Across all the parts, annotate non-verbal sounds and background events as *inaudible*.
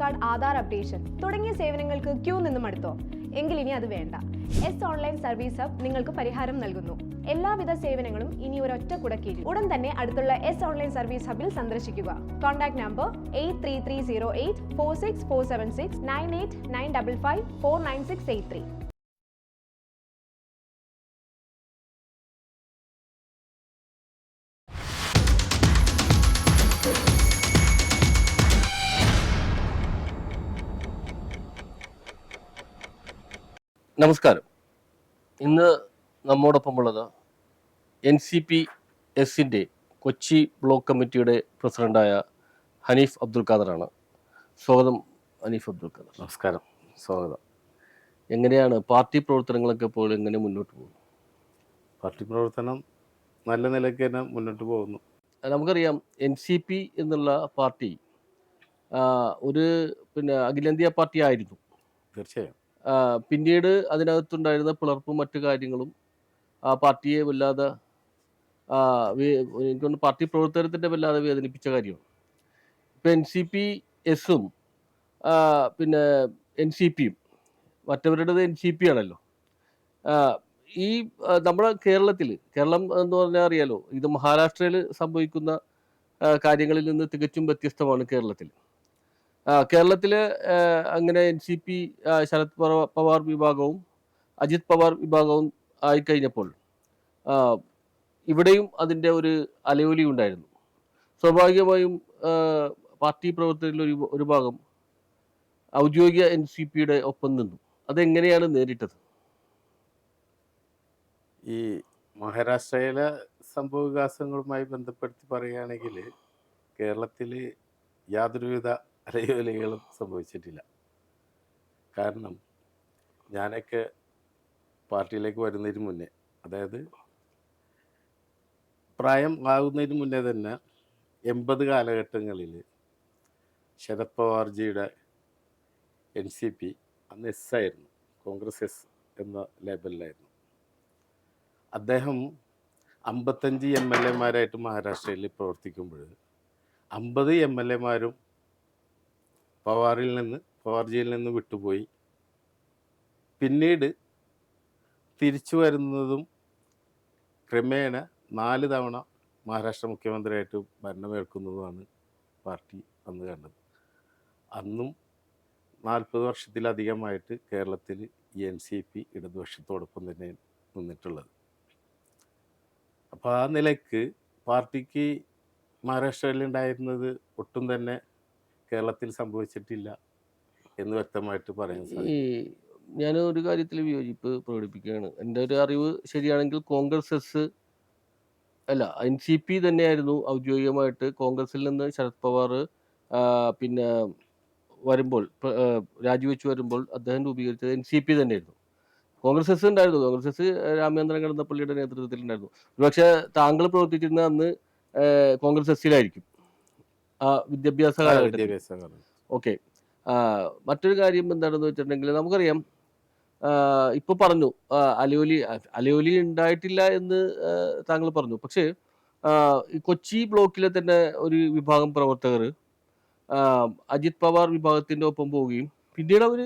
Card Aadhaar updation തുടങ്ങിയ സേവനങ്ങൾക്ക് Q നിന്നും അടുത്തോ? എങ്കിൽ ഇനി അത് വേണ്ട. എസ് ഓൺലൈൻ സർവീസ് ഹബ് നിങ്ങൾക്ക് പരിഹാരം നൽകുന്നു. എല്ലാവിധ സേവനങ്ങളും ഇനി ഒരൊറ്റ കുടക്കീഴിൽ. ഉടൻ തന്നെ അടുത്തുള്ള എസ് ഓൺലൈൻ സർവീസ് ഹബിൽ സന്ദർശിക്കുക. Contact number eight three three zero eight four six four seven six nine eight nine double five four nine six eight three നമസ്കാരം. ഇന്ന് നമ്മോടൊപ്പമുള്ളത് എൻ സി പി എസിന്റെ കൊച്ചി ബ്ലോക്ക് കമ്മിറ്റിയുടെ പ്രസിഡന്റായ ഹനീഫ് അബ്ദുൽ ഖാദറാണ്. സ്വാഗതം ഹനീഫ് അബ്ദുൽ ഖാദർ. നമസ്കാരം. സ്വാഗതം. എങ്ങനെയാണ് പാർട്ടി പ്രവർത്തനങ്ങളൊക്കെ ഇപ്പോൾ എങ്ങനെ മുന്നോട്ട് പോകുന്നു? പാർട്ടി പ്രവർത്തനം നല്ല നിലയ്ക്ക് തന്നെ മുന്നോട്ട് പോകുന്നു. നമുക്കറിയാം എൻ സി പി എന്നുള്ള പാർട്ടി ഒരു പിന്നെ അഖിലേന്ത്യാ പാർട്ടി ആയിരുന്നു. തീർച്ചയായും. പിന്നീട് അതിനകത്തുണ്ടായിരുന്ന പിളർപ്പും മറ്റു കാര്യങ്ങളും ആ പാർട്ടിയെ വല്ലാതെ എനിക്കൊന്ന് എനിക്ക് പാർട്ടി പ്രവർത്തനത്തിന്റെ വല്ലാതെ വേദനിപ്പിച്ച കാര്യമാണ്. ഇപ്പം എൻ സി പി എസും പിന്നെ എൻ സി പിയും മറ്റവരുടേത് എൻ സി പി ആണല്ലോ. ഈ നമ്മുടെ കേരളത്തിൽ കേരളം എന്ന് പറഞ്ഞാൽ അറിയാലോ ഇത് മഹാരാഷ്ട്രയിൽ സംഭവിക്കുന്ന കാര്യങ്ങളിൽ നിന്ന് തികച്ചും വ്യത്യസ്തമാണ് കേരളത്തിൽ. ആ, കേരളത്തിൽ അങ്ങനെ N C P Sharad Pawar- Pawar വിഭാഗവും അജിത് പവാർ വിഭാഗവും ആയിക്കഴിഞ്ഞപ്പോൾ ഇവിടെയും അതിന്റെ ഒരു അലയൊലി ഉണ്ടായിരുന്നു. സ്വാഭാവികമായും പാർട്ടി പ്രവർത്തകരിൽ ഒരു ഒരു ഭാഗം ഔദ്യോഗിക എൻ സി പിയുടെ ഒപ്പം നിന്നു. അതെങ്ങനെയാണ് നേരിട്ടത്? ഈ മഹാരാഷ്ട്രയിലെ സംഭവ വികാസങ്ങളുമായി ബന്ധപ്പെടുത്തി പറയുകയാണെങ്കിൽ കേരളത്തിൽ യാതൊരുവിധ അലയോലികളും സംഭവിച്ചിട്ടില്ല. കാരണം ഞാനൊക്കെ പാർട്ടിയിലേക്ക് വരുന്നതിന് മുന്നേ അതായത് പ്രായം ആകുന്നതിന് മുന്നേ തന്നെ എൺപത് കാലഘട്ടങ്ങളിൽ ശരത് പവാർജിയുടെ എൻ സി പി അന്ന് എസ് ആയിരുന്നു കോൺഗ്രസ് എസ് എന്ന ലേബലിലായിരുന്നു. അദ്ദേഹം അമ്പത്തഞ്ച് എം എൽ എമാരായിട്ട് മഹാരാഷ്ട്രയിൽ പ്രവർത്തിക്കുമ്പോൾ അമ്പത് എം എൽ എമാരും പവാറിൽ നിന്ന് പവാർജിയിൽ നിന്ന് വിട്ടുപോയി. പിന്നീട് തിരിച്ചു വരുന്നതും ക്രമേണ നാല് തവണ മഹാരാഷ്ട്ര മുഖ്യമന്ത്രിയായിട്ട് ഭരണമേൽക്കുന്നതുമാണ് പാർട്ടി അന്ന് കണ്ടത്. അന്നും നാൽപ്പത് വർഷത്തിലധികമായിട്ട് കേരളത്തിൽ എൻ സി പി ഇടതുപക്ഷത്തോടൊപ്പം തന്നെ നിന്നിട്ടുള്ളത്. അപ്പോൾ ആ നിലയ്ക്ക് പാർട്ടിക്ക് മഹാരാഷ്ട്രയിൽ ഉണ്ടായിരുന്നത് ഒട്ടും തന്നെ കേരളത്തിൽ സംഭവിച്ചിട്ടില്ല എന്ന് വ്യക്തമായിട്ട് പറയാൻ ഈ ഞാൻ ഒരു കാര്യത്തിൽ വിയോജിപ്പ് പ്രകടിപ്പിക്കുകയാണ്. എന്റെ ഒരു അറിവ് ശരിയാണെങ്കിൽ കോൺഗ്രസ് എസ് അല്ല എൻ സി പി തന്നെയായിരുന്നു ഔദ്യോഗികമായിട്ട് കോൺഗ്രസിൽ നിന്ന് ശരത് പവാർ പിന്നെ വരുമ്പോൾ രാജിവെച്ച് വരുമ്പോൾ അദ്ദേഹം രൂപീകരിച്ചത് എൻ സി പി തന്നെയായിരുന്നു. കോൺഗ്രസ് എസ് ഉണ്ടായിരുന്നു. കോൺഗ്രസ് എസ് രാമചന്ദ്രൻ കടന്നപ്പള്ളിയുടെ നേതൃത്വത്തിൽ ഉണ്ടായിരുന്നു ഒരുപക്ഷെ താങ്കൾ പ്രവർത്തിച്ചിരുന്ന അന്ന് കോൺഗ്രസ് എസിലായിരിക്കും ആ വിദ്യാഭ്യാസ ഓക്കെ. മറ്റൊരു കാര്യം എന്താണെന്ന് വെച്ചിട്ടുണ്ടെങ്കിൽ നമുക്കറിയാം ഇപ്പൊ പറഞ്ഞു അലയോലി അലയോലി ഉണ്ടായിട്ടില്ല എന്ന് താങ്കൾ പറഞ്ഞു. പക്ഷേ കൊച്ചി ബ്ലോക്കിലെ തന്നെ ഒരു വിഭാഗം പ്രവർത്തകർ അജിത് പവാർ വിഭാഗത്തിന്റെ ഒപ്പം പോവുകയും പിന്നീട് അവർ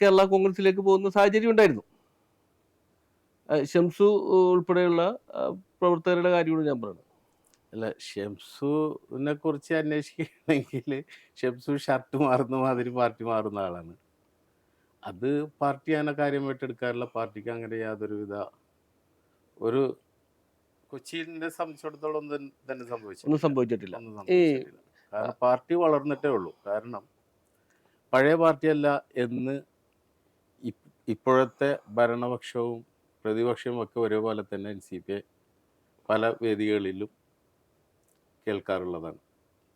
കേരള കോൺഗ്രസിലേക്ക് പോകുന്ന സാഹചര്യം ഉണ്ടായിരുന്നു. ഷംസു ഉൾപ്പെടെയുള്ള പ്രവർത്തകരുടെ കാര്യമാണ് ഞാൻ പറയുന്നത് അല്ല ഷംസുവിനെ കുറിച്ച് അന്വേഷിക്കുകയാണെങ്കിൽ ഷംസു ഷർട്ട് മാറുന്ന മാതിരി പാർട്ടി മാറുന്ന ആളാണ്. അത് പാർട്ടി അങ്ങനെ കാര്യമായിട്ട് എടുക്കാറില്ല പാർട്ടിക്ക് അങ്ങനെ യാതൊരുവിധ ഒരു കൊച്ചിനെ സംബന്ധിച്ചിടത്തോളം ഒന്നും തന്നെ സംഭവിച്ചു ഒന്നും സംഭവിച്ചിട്ടില്ല. ഒന്നും സംഭവിച്ചിട്ടില്ല. കാരണം പാർട്ടി വളർന്നിട്ടേ ഉള്ളൂ. കാരണം പഴയ പാർട്ടിയല്ല എന്ന് ഇപ്പോഴത്തെ ഭരണപക്ഷവും പ്രതിപക്ഷവും ഒക്കെ ഒരേപോലെ തന്നെ എൻ സി പി പല വേദികളിലും കേൾക്കാറുള്ളതാണ്.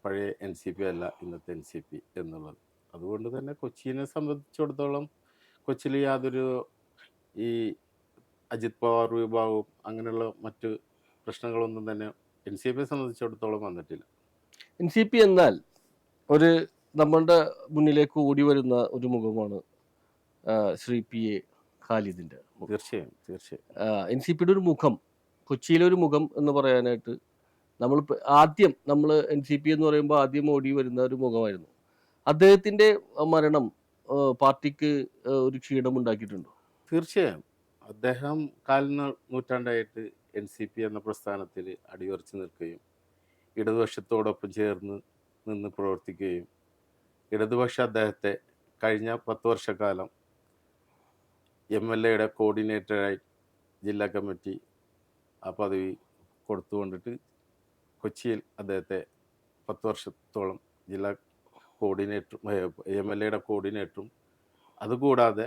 പഴയ എൻ സി പി അല്ല ഇന്നത്തെ എൻ സി പി എന്നുള്ളത്. അതുകൊണ്ട് തന്നെ കൊച്ചിനെ സംബന്ധിച്ചിടത്തോളം കൊച്ചിയിൽ യാതൊരു ഈ അജിത് പവാർ വിഭാഗവും അങ്ങനെയുള്ള മറ്റ് പ്രശ്നങ്ങളൊന്നും തന്നെ എൻ സി പിയെ സംബന്ധിച്ചിടത്തോളം വന്നിട്ടില്ല. എൻ സി പി എന്നാൽ ഒരു നമ്മളുടെ മുന്നിലേക്ക് ഓടി വരുന്ന ഒരു മുഖമാണ് ശ്രീ പി എ ഖാലിദിന്റെ തീർച്ചയായും തീർച്ചയായും. എൻ സി പിയുടെ ഒരു മുഖം കൊച്ചിയിലെ ഒരു മുഖം എന്ന് പറയാനായിട്ട് നമ്മൾ ആദ്യം നമ്മൾ എൻ സി പി എന്ന് പറയുമ്പോൾ ആദ്യം ഓടി വരുന്ന ഒരു മുഖമായിരുന്നു. അദ്ദേഹത്തിന്റെ മരണം പാർട്ടിക്ക് ഒരു ക്ഷീണം ഉണ്ടാക്കിയിട്ടുണ്ടോ? തീർച്ചയായും. അദ്ദേഹം കാലിന് നൂറ്റാണ്ടായിട്ട് എൻ സി പി എന്ന പ്രസ്ഥാനത്തിൽ അടിയുറച്ചു നിൽക്കുകയും ഇടതുപക്ഷത്തോടൊപ്പം ചേർന്ന് നിന്ന് പ്രവർത്തിക്കുകയും ഇടതുപക്ഷ അദ്ദേഹത്തെ കഴിഞ്ഞ പത്ത് വർഷക്കാലം എം എൽ എയുടെ കോർഡിനേറ്ററായി ജില്ലാ കമ്മിറ്റി ആ പദവി കൊടുത്തുകൊണ്ടിട്ട് കൊച്ചിയിൽ അദ്ദേഹത്തെ പത്ത് വർഷത്തോളം ജില്ലാ കോർഡിനേറ്ററും എം എൽ എയുടെ കോർഡിനേറ്ററും അതുകൂടാതെ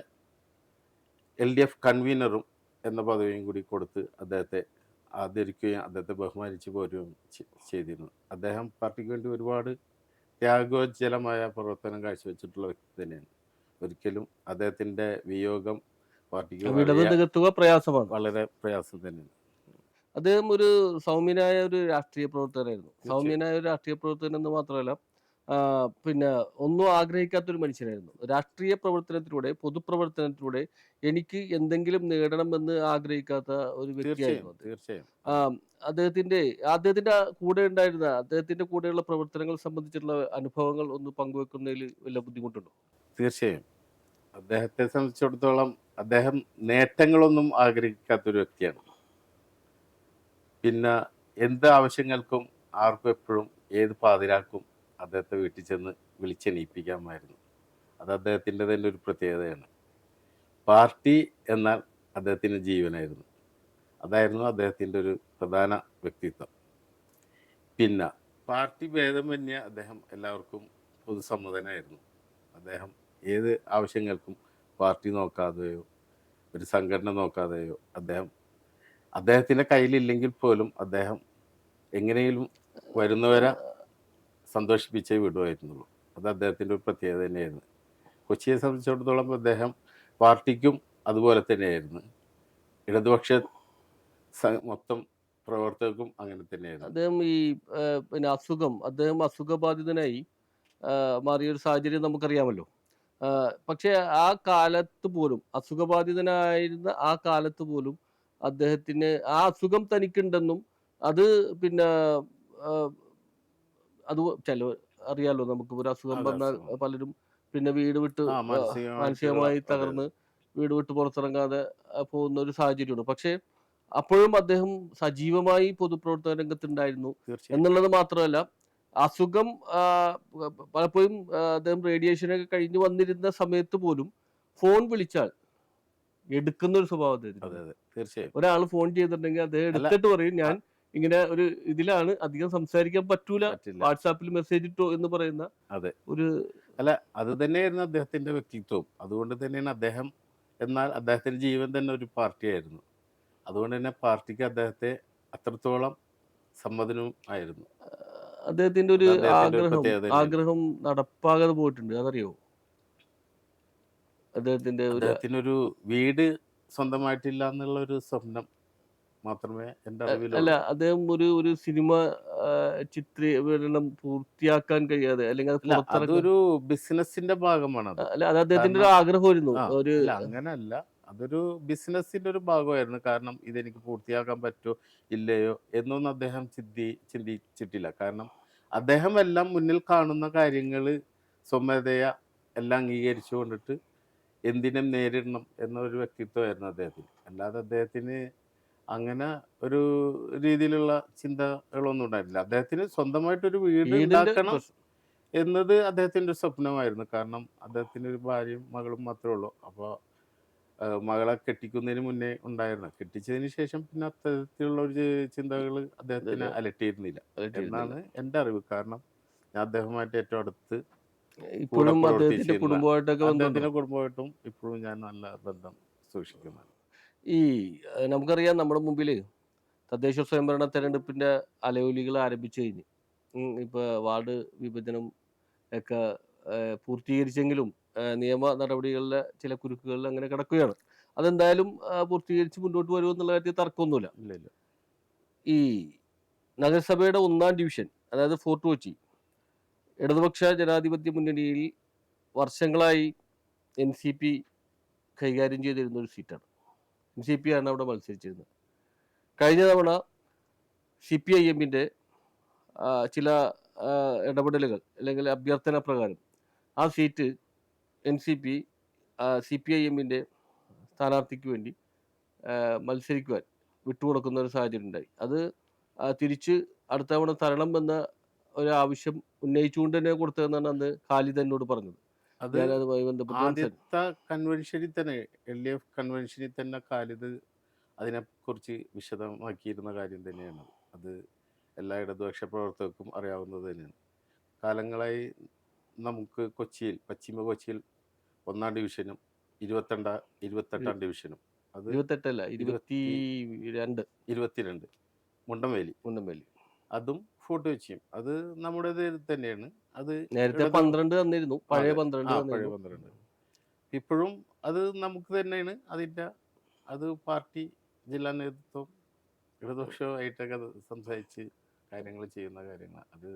എൽ ഡി എഫ് കൺവീനറും എന്ന പദവിയും കൂടി കൊടുത്ത് അദ്ദേഹത്തെ ആദരിക്കുകയും അദ്ദേഹത്തെ ബഹുമാനിച്ച് പോരുകയും ചെയ്തിരുന്നു. അദ്ദേഹം പാർട്ടിക്ക് വേണ്ടി ഒരുപാട് ത്യാഗോജ്ജലമായ പ്രവർത്തനം കാഴ്ചവെച്ചിട്ടുള്ള വ്യക്തി തന്നെയാണ്. ഒരിക്കലും അദ്ദേഹത്തിന്റെ വിയോഗം പാർട്ടിക്ക് വളരെ പ്രയാസം തന്നെയാണ്. അദ്ദേഹം ഒരു സൗമ്യനായ ഒരു രാഷ്ട്രീയ പ്രവർത്തകനായിരുന്നു. സൗമ്യനായ ഒരു രാഷ്ട്രീയ പ്രവർത്തകൻ എന്ന് മാത്രമല്ല പിന്നെ ഒന്നും ആഗ്രഹിക്കാത്ത ഒരു മനുഷ്യനായിരുന്നു. രാഷ്ട്രീയ പ്രവർത്തനത്തിലൂടെ പൊതുപ്രവർത്തനത്തിലൂടെ എനിക്ക് എന്തെങ്കിലും നേടണമെന്ന് ആഗ്രഹിക്കാത്ത ഒരു വ്യക്തിയായിരുന്നു തീർച്ചയായും അദ്ദേഹത്തിന്റെ അദ്ദേഹത്തിന്റെ കൂടെ ഉണ്ടായിരുന്ന അദ്ദേഹത്തിന്റെ കൂടെയുള്ള പ്രവർത്തനങ്ങൾ സംബന്ധിച്ചിട്ടുള്ള അനുഭവങ്ങൾ ഒന്ന് പങ്കുവെക്കുന്നതിൽ വല്ല ബുദ്ധിമുട്ടുണ്ടോ? തീർച്ചയായും. അദ്ദേഹത്തെ സംബന്ധിച്ചിടത്തോളം അദ്ദേഹം നേട്ടങ്ങളൊന്നും ആഗ്രഹിക്കാത്തൊരു വ്യക്തിയാണ്. പിന്നെ എന്ത് ആവശ്യങ്ങൾക്കും ആർക്കും എപ്പോഴും ഏത് പാതിരാക്കും അദ്ദേഹത്തെ വീട്ടിൽ ചെന്ന് വിളിച്ചെണീപ്പിക്കാമായിരുന്നു. അത് അദ്ദേഹത്തിന്റെ തന്നെ ഒരു പ്രത്യേകതയാണ്. പാർട്ടി എന്നാൽ അദ്ദേഹത്തിന്റെ ജീവനായിരുന്നു. അതായിരുന്നു അദ്ദേഹത്തിന്റെ ഒരു പ്രധാന വ്യക്തിത്വം. പിന്നെ പാർട്ടി ഭേദം തന്നെ അദ്ദേഹം എല്ലാവർക്കും പൊതുസമ്മതനായിരുന്നു. അദ്ദേഹം ഏത് ആവശ്യങ്ങൾക്കും പാർട്ടി നോക്കാതെയോ ഒരു സംഘടന നോക്കാതെയോ അദ്ദേഹം അദ്ദേഹത്തിന്റെ കയ്യിലില്ലെങ്കിൽ പോലും അദ്ദേഹം എങ്ങനെയും വരുന്നവരെ സന്തോഷിപ്പിച്ചേ വിടുമായിരുന്നുള്ളൂ. അത് അദ്ദേഹത്തിന്റെ ഒരു പ്രത്യേകത തന്നെയായിരുന്നു. കൊച്ചിയെ സംബന്ധിച്ചിടത്തോളം അദ്ദേഹം പാർട്ടിക്കും അതുപോലെ തന്നെയായിരുന്നു. ഇടതുപക്ഷ മൊത്തം പ്രവർത്തകർക്കും അങ്ങനെ തന്നെയായിരുന്നു. അദ്ദേഹം ഈ പിന്നെ അസുഖം അദ്ദേഹം അസുഖബാധിതനായി മാറിയൊരു സാഹചര്യം നമുക്കറിയാമല്ലോ. പക്ഷേ ആ കാലത്ത് പോലും അസുഖബാധിതനായിരുന്ന ആ കാലത്ത് പോലും അദ്ദേഹത്തിന് ആ അസുഖം തനിക്കുണ്ടെന്നും അത് പിന്നെ അത് ചില അറിയാലോ നമുക്ക് ഒരു അസുഖം വന്നാൽ പലരും പിന്നെ വീട് വിട്ട് മാനസികമായി തകർന്ന് വീട് വിട്ട് പുറത്തിറങ്ങാതെ പോകുന്ന ഒരു സാഹചര്യമാണ് പക്ഷേ അപ്പോഴും അദ്ദേഹം സജീവമായി പൊതുപ്രവർത്തന രംഗത്തുണ്ടായിരുന്നു എന്നുള്ളത് മാത്രമല്ല അസുഖം പലപ്പോഴും അദ്ദേഹം റേഡിയേഷനൊക്കെ കഴിഞ്ഞ് വന്നിരുന്ന സമയത്ത് പോലും ഫോൺ വിളിച്ചാൽ എടുക്കുന്ന ഒരു സ്വഭാവം തീർച്ചയായും. ഒരാൾ ഫോൺ ചെയ്തിട്ടുണ്ടെങ്കിൽ അദ്ദേഹം എടുത്തിട്ട് പറയും ഞാൻ ഇങ്ങനെ ഒരു ഇതിലാണ് അധികം സംസാരിക്കാൻ പറ്റൂല വാട്സാപ്പിൽ മെസ്സേജ് ഇട്ടോ എന്ന് പറയുന്ന അതെ. ഒരു അല്ല അത് തന്നെയായിരുന്നു അദ്ദേഹത്തിന്റെ വ്യക്തിത്വം. അതുകൊണ്ട് തന്നെയാണ് അദ്ദേഹം എന്നാൽ അദ്ദേഹത്തിന്റെ ജീവൻ തന്നെ ഒരു പാർട്ടിയായിരുന്നു. അതുകൊണ്ട് തന്നെ പാർട്ടിക്ക് അദ്ദേഹത്തെ അത്രത്തോളം സമ്മതനവും ആയിരുന്നു. അദ്ദേഹത്തിന്റെ ഒരു അത് അദ്ദേഹത്തിന്റെ ഒരു ആഗ്രഹം ആഗ്രഹം നടപ്പാകാതെ പോയിട്ടുണ്ട്. അതറിയോ? അദ്ദേഹത്തിന്റെ ഒരു അദ്ദേഹത്തിനൊരു വീട് സ്വന്തമായിട്ടില്ല എന്നുള്ള ഒരു സ്വപ്നം മാത്രമേ എന്റെ അല്ല അദ്ദേഹം ഒരു ഒരു സിനിമ ചിത്രീകരണം പൂർത്തിയാക്കാൻ കഴിയാതെ അല്ലെങ്കിൽ അത് അതൊരു ബിസിനസിന്റെ ഭാഗമാണ് അല്ല അത് അദ്ദേഹത്തിന്റെ ഒരു ആഗ്രഹമായിരുന്നു. ഒരു അങ്ങനല്ല. അതൊരു ബിസിനസിന്റെ ഒരു ഭാഗമായിരുന്നു. കാരണം ഇതെനിക്ക് പൂർത്തിയാക്കാൻ പറ്റുമോ ഇല്ലയോ എന്നൊന്നും അദ്ദേഹം ചിന്തി ചിന്തിച്ചിട്ടില്ല. കാരണം അദ്ദേഹം എല്ലാം മുന്നിൽ കാണുന്ന കാര്യങ്ങൾ സ്വമേധയ എല്ലാം അംഗീകരിച്ചു കൊണ്ടിട്ട് എന്തിനും നേരിടണം എന്നൊരു വ്യക്തിത്വമായിരുന്നു അദ്ദേഹത്തിന്. അല്ലാതെ അദ്ദേഹത്തിന് അങ്ങനെ ഒരു രീതിയിലുള്ള ചിന്തകളൊന്നും ഉണ്ടായിരുന്നില്ല. അദ്ദേഹത്തിന് സ്വന്തമായിട്ടൊരു വീട് ഉണ്ടാക്കണം. എന്നത് അദ്ദേഹത്തിന്റെ ഒരു സ്വപ്നമായിരുന്നു. കാരണം അദ്ദേഹത്തിന് ഒരു ഭാര്യയും മകളും മാത്രമേ ഉള്ളൂ. അപ്പോൾ മകളെ കെട്ടിക്കുന്നതിന് മുന്നേ ഉണ്ടായിരുന്നു. കെട്ടിച്ചതിന് ശേഷം പിന്നെ അത്തരത്തിലുള്ള ഒരു ചിന്തകൾ അദ്ദേഹത്തിന് അലട്ടിയിരുന്നില്ല. അലട്ടിയിരുന്നില്ല. എന്നാണ് എന്റെ അറിവ്. കാരണം ഞാൻ അദ്ദേഹമായിട്ട് ഏറ്റവും അടുത്ത് ഇപ്പോഴും അദ്ദേഹത്തിന്റെ കുടുംബമായിട്ടൊക്കെ അദ്ദേഹത്തിന്റെ കുടുംബമായിട്ടും ഇപ്പോഴും ഞാൻ നല്ല ബന്ധം സൂക്ഷിക്കുന്നു ഈ നമുക്കറിയാം നമ്മുടെ മുമ്പിൽ തദ്ദേശ സ്വയംഭരണ തെരഞ്ഞെടുപ്പിന്റെ അലയൊലികൾ ആരംഭിച്ചു കഴിഞ്ഞു. ഇപ്പൊ വാർഡ് വിഭജനം ഒക്കെ പൂർത്തീകരിച്ചെങ്കിലും നിയമ നടപടികളിലെ ചില കുരുക്കുകളിൽ അങ്ങനെ കിടക്കുകയാണ്. അതെന്തായാലും പൂർത്തീകരിച്ച് മുന്നോട്ട് വരുമെന്നുള്ള കാര്യത്തിൽ തർക്കമൊന്നുമില്ല. ഈ നഗരസഭയുടെ ഒന്നാം ഡിവിഷൻ അതായത് ഫോർട്ട് കൊച്ചി ഇടതുപക്ഷ ജനാധിപത്യ മുന്നണിയിൽ വർഷങ്ങളായി എൻ സി പി കൈകാര്യം ചെയ്തിരുന്ന ഒരു സീറ്റാണ്. എൻ സി പി ആണ് അവിടെ മത്സരിച്ചിരുന്നത്. കഴിഞ്ഞ തവണ സി പി ഐ എമ്മിന്റെ ചില ഇടപെടലുകൾ അല്ലെങ്കിൽ അഭ്യർത്ഥന പ്രകാരം ആ seat N C P C P I എമ്മിന്റെ സ്ഥാനാർത്ഥിക്ക് വേണ്ടി മത്സരിക്കുവാൻ വിട്ടുകൊടുക്കുന്ന ഒരു സാഹചര്യം ഉണ്ടായി. അത് തിരിച്ച് അടുത്ത തവണ തരണം എന്ന ഒരു ആവശ്യം ഉന്നയിച്ചുകൊണ്ട് തന്നെ കൊടുത്തതെന്നാണ് അന്ന് ഖാലിദ് എന്നോട് പറഞ്ഞത്. ബന്ധപ്പെട്ട് ആദ്യത്തെ കൺവെൻഷനിൽ തന്നെ എൽ ഡി എഫ് കൺവെൻഷനിൽ തന്നെ ഖാലിദ് അതിനെക്കുറിച്ച് വിശദമാക്കിയിരുന്ന കാര്യം തന്നെയാണ്. അത് എല്ലാ ഇടതുപക്ഷ പ്രവർത്തകർക്കും അറിയാവുന്നത് തന്നെയാണ്. കാലങ്ങളായി നമുക്ക് കൊച്ചിയിൽ പശ്ചിമ കൊച്ചിയിൽ ഒന്നാം ഡിവിഷനും ഇരുപത്തിരണ്ടാം ഇരുപത്തെട്ടാം ഡിവിഷനും അത് ഇരുപത്തെട്ടല്ല ഇരുപത്തി രണ്ട് ഇരുപത്തിരണ്ട്. മുണ്ടംവേലി. മുണ്ടംവേലി. അതും ഫോർട്ട് കൊച്ചിയും അത് നമ്മുടെ തന്നെയാണ്. അത് നേരത്തെ പന്ത്രണ്ട് തന്നിരുന്നു. പഴയ. പന്ത്രണ്ട് പഴയ പന്ത്രണ്ട്. ഇപ്പോഴും അത് നമുക്ക് തന്നെയാണ് അതിന്റെ അത് പാർട്ടി ജില്ലാ നേതൃത്വം ഇടതുപക്ഷമായിട്ടൊക്കെ സംസാരിച്ച് കാര്യങ്ങൾ ചെയ്യുന്ന കാര്യങ്ങൾ. അത്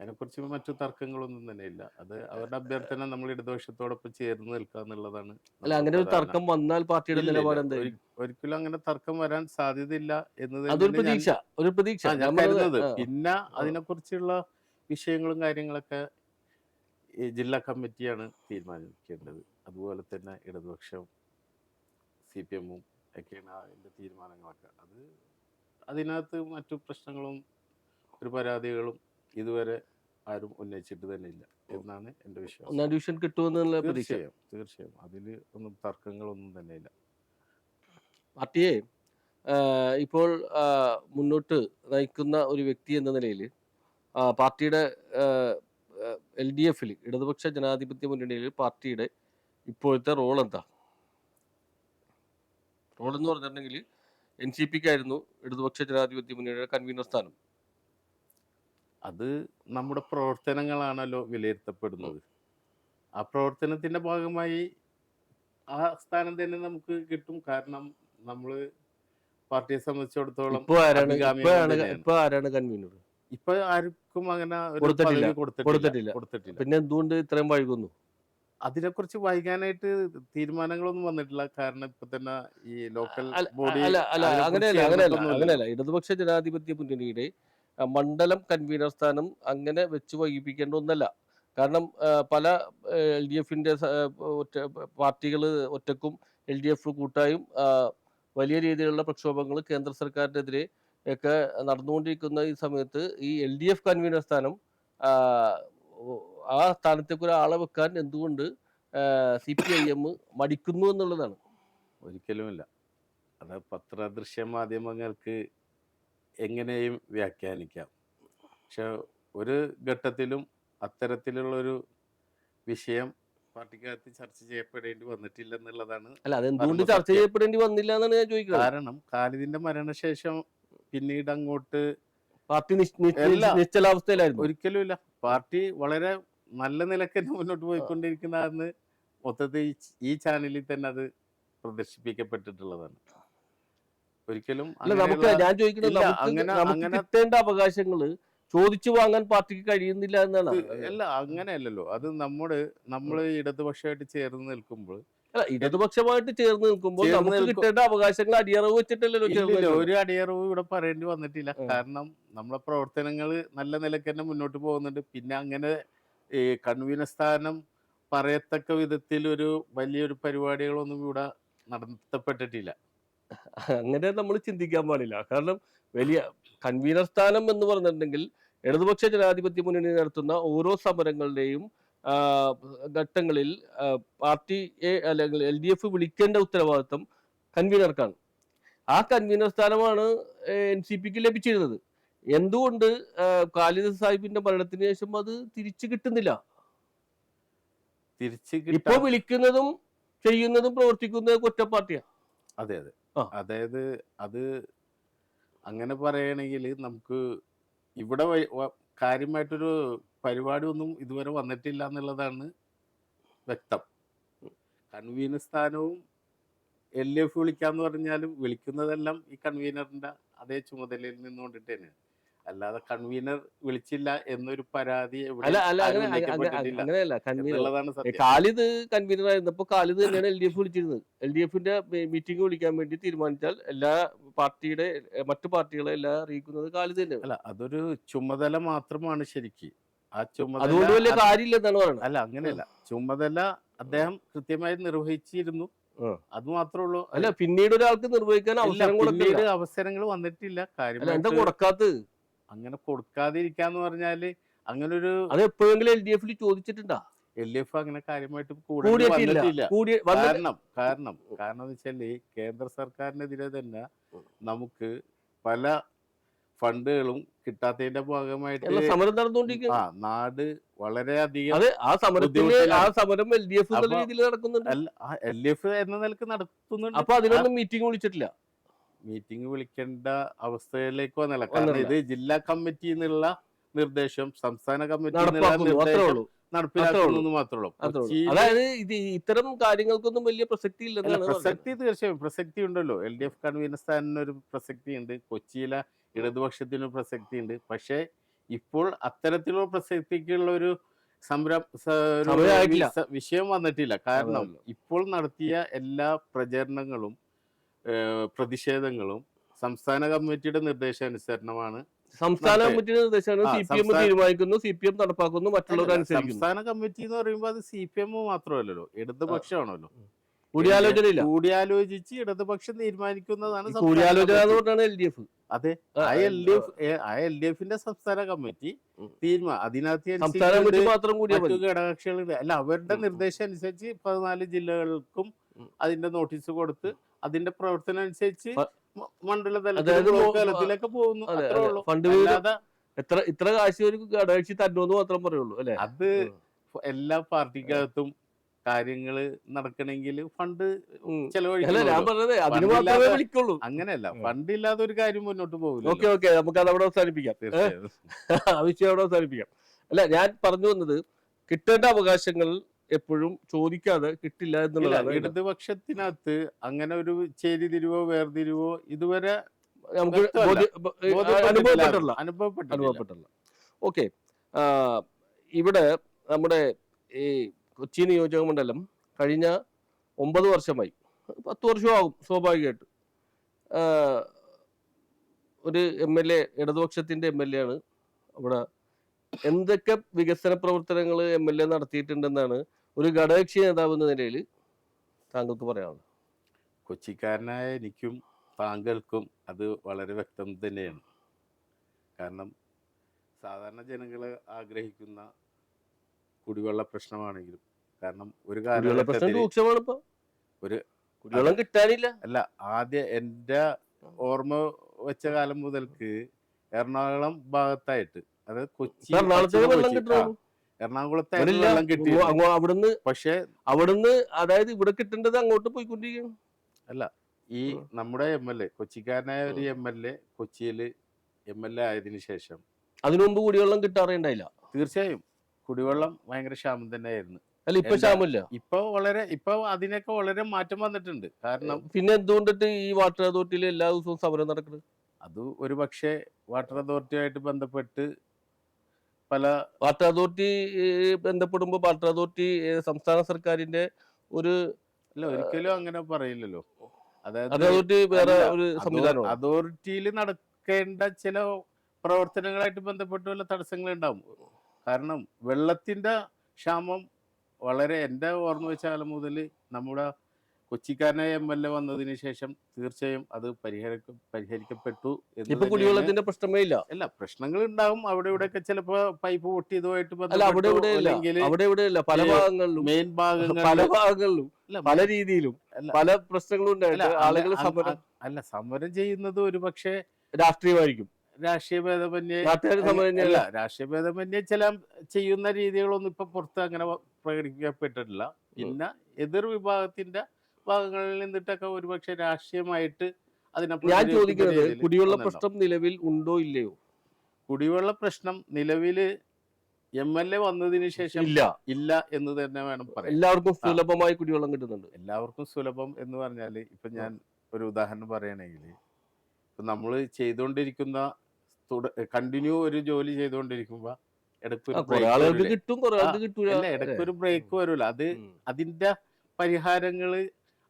അതിനെക്കുറിച്ച് മറ്റു തർക്കങ്ങളൊന്നും തന്നെ ഇല്ല അത് അവരുടെ അഭ്യർത്ഥന നമ്മൾ ഇടതുപക്ഷത്തോടൊപ്പം ചേർന്ന് നിൽക്കുക എന്നുള്ളതാണ് അല്ല അങ്ങനെ ഒരു തർക്കം വന്നാൽ പാർട്ടിയുടെ. നിലപാട് ഒരിക്കലും അങ്ങനെ തർക്കം വരാൻ സാധ്യതയില്ല എന്ന് അതൊരു പ്രതീക്ഷ ഒരു പ്രതീക്ഷ. ഞാൻ കരുതുന്നത്. പിന്നെ അതിനെക്കുറിച്ചുള്ള വിഷയങ്ങളും കാര്യങ്ങളൊക്കെ ജില്ലാ കമ്മിറ്റിയാണ് തീരുമാനിക്കേണ്ടത്. അതുപോലെ തന്നെ ഇടതുപക്ഷം സി പി എമ്മും ഒക്കെയാണ് അതിന്റെ തീരുമാനങ്ങളൊക്കെ. അത് അതിനകത്ത് മറ്റു പ്രശ്നങ്ങളും ഒരു പരാതികളും ഇതുവരെ ആരും ഉന്നയിച്ചിട്ട് തന്നെ ഇല്ല എന്നാണ് എന്റെ വിശ്വാസം. ഒന്നാം ഡിവിഷൻ കിട്ടുമെന്നുള്ള തീർച്ചയായും തീർച്ചയായും അതിൽ ഒന്നും തർക്കങ്ങളൊന്നും തന്നെ ഇല്ല. പാർട്ടിയെ ഇപ്പോൾ മുന്നോട്ട് നയിക്കുന്ന ഒരു വ്യക്തി എന്ന നിലയിൽ പാർട്ടിയുടെ എൽ ഡി എഫിൽ ഇടതുപക്ഷ ജനാധിപത്യ മുന്നണിയിൽ പാർട്ടിയുടെ ഇപ്പോഴത്തെ റോൾ എന്താ? റോൾ എന്ന് പറഞ്ഞിട്ടുണ്ടെങ്കിൽ എൻ സി പിക്കായിരുന്നു ഇടതുപക്ഷ ജനാധിപത്യ മുന്നണിയുടെ കൺവീനർ സ്ഥാനം. അത് നമ്മുടെ പ്രവർത്തനങ്ങളാണല്ലോ വിലയിരുത്തപ്പെടുന്നത്. ആ പ്രവർത്തനത്തിന്റെ ഭാഗമായി ആ സ്ഥാനം തന്നെ നമുക്ക് കിട്ടും. കാരണം നമ്മൾ പാർട്ടിയെ സംബന്ധിച്ചിടത്തോളം ഇപ്പൊ ആരാണ് കൺവീനർ ഇപ്പൊ ആർക്കും അങ്ങനെ കൊടുത്തിട്ടില്ല. കൊടുത്തിട്ടില്ല. പിന്നെ എന്തുകൊണ്ട് ഇത്രയും വൈകുന്നു? അതിനെ കുറിച്ച് വൈകാനായിട്ട് തീരുമാനങ്ങളൊന്നും വന്നിട്ടില്ല. കാരണം ഇപ്പൊ തന്നെ ഈ ലോക്കൽ ബോഡി അങ്ങനെയല്ല അങ്ങനെയല്ല. അങ്ങനെയല്ല. ഇടതുപക്ഷ ജനാധിപത്യ മുന്നണിയുടെ മണ്ഡലം കൺവീനർ സ്ഥാനം അങ്ങനെ വെച്ച് വൈകിപ്പിക്കേണ്ട ഒന്നല്ല. കാരണം പല എൽ ഡി ഒറ്റ പാർട്ടികൾ ഒറ്റക്കും എൽ ഡി എഫ് കൂട്ടായും വലിയ രീതിയിലുള്ള പ്രക്ഷോഭങ്ങൾ കേന്ദ്ര സർക്കാരിനെതിരെ ഒക്കെ നടന്നുകൊണ്ടിരിക്കുന്ന ഈ സമയത്ത് ഈ എൽ ഡി എഫ് കൺവീനർ സ്ഥാനം ആ സ്ഥാനത്തേക്ക് ഒരാളെ വെക്കാൻ എന്തുകൊണ്ട് സി പി ഐ എം മടിക്കുന്നു എന്നുള്ളതാണ്. ഒരിക്കലുമില്ല. അത് പത്രദൃശ്യ മാധ്യമങ്ങൾക്ക് എങ്ങനെയും വ്യാഖ്യാനിക്കാം. പക്ഷെ ഒരു ഘട്ടത്തിലും അത്തരത്തിലുള്ളൊരു വിഷയം പാർട്ടിക്കകത്ത് ചർച്ച ചെയ്യപ്പെടേണ്ടി വന്നിട്ടില്ല എന്നുള്ളതാണ് അല്ല അതെന്തുകൊണ്ട് ചർച്ച ചെയ്യപ്പെടേണ്ടി വന്നില്ല എന്നാണ് ഞാൻ ചോദിക്കുന്നത്? കാരണം ഖാലിദിന്റെ മരണശേഷം പിന്നീട് അങ്ങോട്ട് പാർട്ടി. നിശ്ചലാവസ്ഥയിലായിരുന്നു. ഒരിക്കലും ഇല്ല പാർട്ടി വളരെ നല്ല നിലയ്ക്ക് തന്നെ മുന്നോട്ട് പോയിക്കൊണ്ടിരിക്കുന്നതെന്ന് മൊത്തത്തിൽ ഈ ചാനലിൽ തന്നെ അത് പ്രദർശിപ്പിക്കപ്പെട്ടിട്ടുള്ളതാണ്. ഒരിക്കലും നമുക്ക് ഞാൻ ചോദിക്കുന്നത് അങ്ങനെ- കിട്ടേണ്ട അവകാശങ്ങൾ ചോദിച്ചു വാങ്ങാൻ പാർട്ടിക്ക് കഴിയുന്നില്ല എന്നാണ് അല്ല അങ്ങനെയല്ലല്ലോ. അത് നമ്മുടെ നമ്മൾ ഇടതുപക്ഷമായിട്ട് ചേർന്ന് നിൽക്കുമ്പോൾ ഇടതുപക്ഷമായിട്ട് ചേർന്ന് നിൽക്കുമ്പോൾ നമുക്ക് കിട്ടേണ്ട അവകാശങ്ങൾ അടിയറവ് വെച്ചിട്ടല്ലോ ഒരു അടിയറവ് ഇവിടെ പറയേണ്ടി വന്നിട്ടില്ല. കാരണം നമ്മളെ പ്രവർത്തനങ്ങൾ നല്ല നിലയ്ക്ക് തന്നെ മുന്നോട്ട് പോകുന്നുണ്ട്. പിന്നെ അങ്ങനെ ഈ കൺവീന സ്ഥാനം പറയത്തക്ക വിധത്തിൽ ഒരു വലിയൊരു പരിപാടികളൊന്നും ഇവിടെ നടത്തപ്പെട്ടിട്ടില്ല. അങ്ങനെ നമ്മൾ ചിന്തിക്കാൻ പാടില്ല. കാരണം വലിയ കൺവീനർ സ്ഥാനം എന്ന് പറഞ്ഞിട്ടുണ്ടെങ്കിൽ ഇടതുപക്ഷ ജനാധിപത്യ മുന്നണി നടത്തുന്ന ഓരോ സമരങ്ങളുടെയും ഘട്ടങ്ങളിൽ പാർട്ടി പാർട്ടിയെ അല്ലെങ്കിൽ എൽ ഡി എഫ് വിളിക്കേണ്ട ഉത്തരവാദിത്വം കൺവീനർക്കാണ്. ആ കൺവീനർ സ്ഥാനമാണ് എൻ സി പിക്ക് ലഭിച്ചിരുന്നത്. എന്തുകൊണ്ട് കാലിദ സാഹിബിന്റെ മരണത്തിന് ശേഷം അത് തിരിച്ചു കിട്ടുന്നില്ല? തിരിച്ച് ഇപ്പോ വിളിക്കുന്നതും ചെയ്യുന്നതും പ്രവർത്തിക്കുന്നതും ഒറ്റ പാർട്ടിയാണ് അതെ അതെ. അതായത് അത് അങ്ങനെ പറയുകയാണെങ്കിൽ നമുക്ക് ഇവിടെ കാര്യമായിട്ടൊരു പരിപാടി ഒന്നും ഇതുവരെ വന്നിട്ടില്ല എന്നുള്ളതാണ് വ്യക്തം. കൺവീനർ സ്ഥാനവും എൽ എഫ് വിളിക്കാന്ന് പറഞ്ഞാലും വിളിക്കുന്നതെല്ലാം ഈ കൺവീനറിന്റെ അതേ ചുമതലയിൽ നിന്നുകൊണ്ടിട്ട് തന്നെയാണ് അല്ലാതെ കൺവീനർ വിളിച്ചില്ല എന്നൊരു പരാതി അങ്ങനെ- കൺവീനർ ആയിരുന്നപ്പോ ഖാലിദ് ഖാലിദ് തന്നെയാണ് എൽ ഡി എഫ് വിളിച്ചിരുന്നത്. എൽ ഡി എഫിന്റെ മീറ്റിംഗ് വിളിക്കാൻ വേണ്ടി തീരുമാനിച്ചാൽ എല്ലാ പാർട്ടിയുടെ മറ്റു പാർട്ടികളെ എല്ലാം അറിയിക്കുന്നത് ഖാലിദ് തന്നെയാണ്. അല്ല അതൊരു ചുമതല മാത്രമാണ് ശരിക്ക്. ആ ചുമതല അതുകൊണ്ട് വലിയ അത് കാര്യമില്ല എന്നാണ് പറയുന്നത്. അല്ല അങ്ങനെയല്ല. ചുമതല അദ്ദേഹം കൃത്യമായി നിർവഹിച്ചിരുന്നു. അത് മാത്രമേ ഉള്ളൂ. അല്ല പിന്നീട് ഒരാൾക്ക് നിർവഹിക്കാൻ അവസരം അവസരങ്ങൾ വന്നിട്ടില്ല. കാര്യം എന്താ കൊടുക്കാത്തത്? അങ്ങനെ കൊടുക്കാതിരിക്കാന്ന് പറഞ്ഞാൽ അങ്ങനെ ഒരു അത് എപ്പോഴെങ്കിലും എൽ ഡി എഫിൽ ചോദിച്ചിട്ടുണ്ടാ? എൽ ഡി എഫ് അങ്ങനെ കാര്യമായിട്ട് വന്നിട്ടില്ല. കാരണം കാരണം കാരണം എന്ന് വെച്ചാൽ കേന്ദ്ര സർക്കാരിനെതിരെ തന്നെ നമുക്ക് പല ഫണ്ടുകളും കിട്ടാത്തതിന്റെ ഭാഗമായിട്ട് സമരം നടന്നുകൊണ്ടിരിക്കും ആ നാട് വളരെയധികം ആ ആ സമരം എൽ ഡി എഫ് രീതിയിൽ നടക്കുന്നുണ്ട്. എൽ ഡി എഫ് എന്ന നിലയ്ക്ക് നടത്തുന്നുണ്ട്. അപ്പൊ അതിനൊന്നും മീറ്റിംഗ് വിളിച്ചിട്ടില്ല. മീറ്റിംഗ് വിളിക്കേണ്ട അവസ്ഥയിലേക്ക് വന്നില്ല. കാരണം. ഇത് ജില്ലാ കമ്മിറ്റി എന്നുള്ള നിർദ്ദേശം സംസ്ഥാന കമ്മിറ്റി എന്നുള്ള നിർദ്ദേശം നടപ്പിലാക്കുന്നു മാത്രമേ ഉള്ളൂ. അതായത് ഇത് ഇത്തരം കാര്യങ്ങൾക്കൊന്നും വലിയ പ്രസക്തി ഇല്ലെന്നാണ്. പ്രസക്തി തീർച്ചയായും പ്രസക്തി ഉണ്ടല്ലോ. എൽ ഡി എഫ് കൺവീനർ സ്ഥാനൊരു ഒരു പ്രസക്തി ഉണ്ട് കൊച്ചിയിലെ ഇടതുപക്ഷത്തിന് പ്രസക്തി ഉണ്ട് പക്ഷേ ഇപ്പോൾ അത്തരത്തിലുള്ള പ്രസക്തിക്കുള്ള ഒരു സംരം ഒരു വിഷയം വന്നിട്ടില്ല. കാരണം ഇപ്പോൾ നടത്തിയ എല്ലാ പ്രചരണങ്ങളും പ്രതിഷേധങ്ങളും സംസ്ഥാന കമ്മിറ്റിയുടെ നിർദ്ദേശാനുസരണമാണ് സംസ്ഥാന മറ്റേ- കമ്മിറ്റിയുടെ നിർദ്ദേശമാണ്. സി പി എം തീരുമാനിക്കുന്നു. സി പി എം നടപ്പാക്കുന്നു. മറ്റുള്ളവർ അനുസരിക്കുന്നു. സംസ്ഥാന കമ്മിറ്റി എന്ന് പറയുമ്പോൾ അത് സി പി എം മാത്രമല്ലല്ലോ. ഇടതുപക്ഷമാണല്ലോ. കൂടിയാലോചനയില്ല. കൂടിയാലോചിച്ച് ഇടതുപക്ഷം തീരുമാനിക്കുന്നതാണ് കൂടിയാലോചന എന്ന് കമ്മിറ്റി. പറഞ്ഞാണ് എൽ ഡി എഫ്. അതെ. ആ എൽ ഡി എഫ് ആ എൽ ഡി എഫിന്റെ സംസ്ഥാന കമ്മിറ്റി തീരുമാനം അതിനകത്ത് മറ്റു മതി. അല്ല അവരുടെ. നിർദ്ദേശം അനുസരിച്ച് പതിനാല് ജില്ലകൾക്കും അതിന്റെ നോട്ടീസ് കൊടുത്ത് അതിന്റെ പ്രവർത്തനം അനുസരിച്ച് മണ്ഡല തലത്തിലൊക്കെ പോകുന്നു. അത്രേ ഉള്ളൂ. അല്ലാതെ എത്ര ഇത്ര കാശ് ഒരു ഘടകക്ഷി തന്നോന്ന് മാത്രം പറയുള്ളൂ അല്ലെ? അത് എല്ലാ പാർട്ടിക്കകത്തും കാര്യങ്ങൾ നടക്കണമെങ്കിൽ ഫണ്ട് വിളിക്കുള്ളൂ. അങ്ങനെയല്ല ഫണ്ട് ഇല്ലാതെ ഒരു കാര്യം മുന്നോട്ട് പോകില്ല ഓക്കെ ഓക്കെ. നമുക്ക് അത് അവിടെ അവസാനിപ്പിക്കാം? *laughs* ആ വിഷയം അവിടെ അവസാനിപ്പിക്കാം. അല്ല ഞാൻ പറഞ്ഞു വന്നത് കിട്ടേണ്ട അവകാശങ്ങൾ എപ്പോഴും ചോദിക്കാതെ കിട്ടില്ല എന്നുള്ളതാണ്. ഇടതുപക്ഷത്തിനകത്ത് അങ്ങനെ ഒരു ചേരിതിരിവോ വേർതിരിവോ ഇതുവരെ നമുക്ക്. അനുഭവപ്പെട്ടില്ല അനുഭവപ്പെട്ടുള്ള ഓക്കെ. ഇവിടെ നമ്മുടെ ഈ കൊച്ചി നിയോജക മണ്ഡലം കഴിഞ്ഞ ഒമ്പത് വർഷമായി. പത്ത് വർഷമാകും സ്വാഭാവികമായിട്ട്. ഒരു എം എൽ എ ഇടതുപക്ഷത്തിന്റെ എം എൽ എ ആണ് അവിടെ. എന്തൊക്കെ വികസന പ്രവർത്തനങ്ങൾ എം എൽ എ നടത്തിയിട്ടുണ്ടെന്നാണ് ഒരു ഘടകകക്ഷി നേതാവ് എന്ന നിലയിൽ താങ്കൾക്ക് പറയാനുള്ളത് കൊച്ചിക്കാരനായ എനിക്കും താങ്കൾക്കും അത് വളരെ വ്യക്തം തന്നെയാണ്. കാരണം സാധാരണ ജനങ്ങൾ ആഗ്രഹിക്കുന്ന കുടിവെള്ള പ്രശ്നമാണെങ്കിലും കാരണം ഒരു കാലഘട്ടത്തിൽ ഒരു- കുടിവെള്ളം കിട്ടാനില്ല. അല്ല ആദ്യ എന്റെ ഓർമ്മ വെച്ച കാലം മുതൽക്ക് എറണാകുളം ഭാഗത്തായിട്ട് അതായത് കൊച്ചി വെള്ളം എറണാകുളത്തായിരുന്നു കിട്ടി അവിടുന്ന് പക്ഷെ അവിടുന്ന് അതായത് ഇവിടെ കിട്ടേണ്ടത് അങ്ങോട്ട് പോയിക്കൊണ്ടിരിക്കുകയാണ്. ഈ നമ്മുടെ എം എൽ എ കൊച്ചിക്കാരനായ ഒരു എം എൽ എ കൊച്ചിയിൽ എം എൽ എ ആയതിനു ശേഷം. അതിനു മുമ്പ് കുടിവെള്ളം കിട്ടാറുണ്ടായില്ല? തീർച്ചയായും. കുടിവെള്ളം ഭയങ്കര ക്ഷാമം തന്നെയായിരുന്നു. അല്ല ഇപ്പൊ? ക്ഷാമില്ല ഇപ്പൊ വളരെ ഇപ്പൊ അതിനൊക്കെ വളരെ മാറ്റം വന്നിട്ടുണ്ട്. കാരണം പിന്നെ എന്തുകൊണ്ടിട്ട് ഈ വാട്ടർ അതോറിറ്റിയിൽ എല്ലാ ദിവസവും സമരം നടക്കുന്നത് അത് ഒരു പക്ഷേ വാട്ടർ അതോറിറ്റിയുമായിട്ട് ബന്ധപ്പെട്ട് പല വാട്ടർ അതോറിറ്റി ബന്ധപ്പെടുമ്പോൾ വാട്ടർ അതോറിറ്റി സംസ്ഥാന സർക്കാരിന്റെ ഒരു അല്ല ഒരിക്കലും അങ്ങനെ പറയില്ലല്ലോ. അതായത് വേറെ ഒരു സംവിധാനം അതോറിറ്റിയിൽ നടക്കേണ്ട ചില പ്രവർത്തനങ്ങളായിട്ട് ബന്ധപ്പെട്ട് വല്ല തടസ്സങ്ങൾ ഉണ്ടാവും. കാരണം വെള്ളത്തിന്റെ ക്ഷാമം വളരെ എന്റെ ഓർമ്മ വെച്ച കാലം മുതൽ നമ്മുടെ കൊച്ചിക്കാരനായ എം എൽ എ വന്നതിന് ശേഷം തീർച്ചയായും അത് പരിഹരിക്ക പരിഹരിക്കപ്പെട്ടു ഇപ്പൊ കുടിവെള്ളത്തിന്റെ പ്രശ്നമേ ഇല്ല അല്ല പ്രശ്നങ്ങൾ ഉണ്ടാവും അവിടെ ഇവിടെയൊക്കെ ചിലപ്പോ പൈപ്പ് പൊട്ടിയതുമായിട്ട് അല്ല അവിടെ ഇവിടെ ഇല്ല അല്ലെങ്കിൽ അവിടെ ഇവിടെ ഇല്ല പല ഭാഗങ്ങളിലും. മെയിൻ പല ഭാഗങ്ങളിലും. പല രീതിയിലും. പല പ്രശ്നങ്ങളും ഉണ്ടായിട്ട് ആളുകൾ സമരം അല്ല സമരം ചെയ്യുന്നത് ഒരു പക്ഷേ രാഷ്ട്രീയമായിരിക്കും. രാഷ്ട്രീയ ഭേദമന്യേ അല്ല രാഷ്ട്രീയ ഭേദമന്യേ ചില ചെയ്യുന്ന രീതികളൊന്നും ഇപ്പൊ പുറത്ത് അങ്ങനെ പ്രകടിപ്പിക്കപ്പെട്ടിട്ടില്ല. പിന്നെ എതിർ വിഭാഗത്തിന്റെ ഭാഗങ്ങളിൽ നിന്നിട്ടൊക്കെ ഒരുപക്ഷെ രാഷ്ട്രീയമായിട്ട് അതിനപ്പുറം ഞാൻ ചോദിക്കുന്നത് കുടിവെള്ള പ്രശ്നം നിലവിൽ ഉണ്ടോ ഇല്ലയോ? കുടിവെള്ള പ്രശ്നം നിലവിൽ എം എൽ എ വന്നതിന് ശേഷം ഇല്ല. ഇല്ല എന്ന് തന്നെ വേണം പറയാം എല്ലാവർക്കും സുലഭമായി കുടിവെള്ളം കിട്ടുന്നുണ്ട്. എല്ലാവർക്കും സുലഭം എന്ന് പറഞ്ഞാൽ ഇപ്പൊ ഞാൻ ഒരു ഉദാഹരണം പറയണെങ്കിൽ ഇപ്പൊ നമ്മൾ ചെയ്തുകൊണ്ടിരിക്കുന്ന കണ്ടിന്യൂ ഒരു ജോലി ചെയ്തുകൊണ്ടിരിക്കുമ്പോ ഇടയ്ക്ക് ആ, ഒരു കുറെ break ആളുകൾക്ക് വരൂലേ? കിട്ടും കുറെ ആൾക്ക് കിട്ടൂല. അല്ല ഇടയ്ക്ക് ഒരു ബ്രേക്ക് വരൂല. അത് അതിന്റെ പരിഹാരങ്ങൾ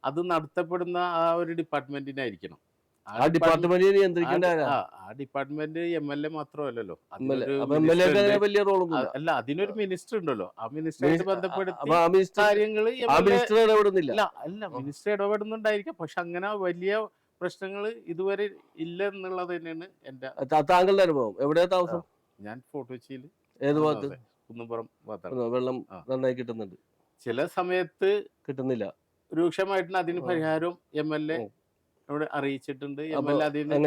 അത് നടത്തപ്പെടുന്ന ആ ഒരു ഡിപ്പാർട്ട്മെന്റിനായിരിക്കണം ആ ഡിപ്പാർട്ട്മെന്റ് നിയന്ത്രിക്കേണ്ട ആ, ഡിപ്പാർട്ട്മെന്റ് എം എൽ എ മാത്രമല്ലല്ലോ. ഉണ്ട്. വലിയ റോളൊന്നും അല്ല അതിനൊരു മിനിസ്റ്റർ ഉണ്ടല്ലോ. ആ മിനിസ്റ്ററായിട്ട് ബന്ധപ്പെടുത്തി കാര്യങ്ങൾ മിനിസ്റ്റർ ഇടപെടുന്നില്ല. അല്ല മിനിസ്റ്റർ ഇടപെടുന്നുണ്ടായിരിക്കാം. പക്ഷെ അങ്ങനെ വലിയ പ്രശ്നങ്ങൾ ഇതുവരെ ഇല്ല എന്നുള്ളത് തന്നെയാണ് എന്റെ താങ്കളുടെ അനുഭവം. എവിടെയാ താമസം? ഞാൻ ഫോർട്ട് കൊച്ചിയിൽ ഏത് ഭാഗത്ത്? കുന്നുംപുറം വെള്ളം നന്നായി കിട്ടുന്നുണ്ട്. ചില സമയത്ത് കിട്ടുന്നില്ല. രൂക്ഷമായിട്ട് അതിന് പരിഹാരം പരിഹാരവും എം എൽ എ. ഇവിടെ അറിയിച്ചിട്ടുണ്ട്. എം എൽ എ അതിന്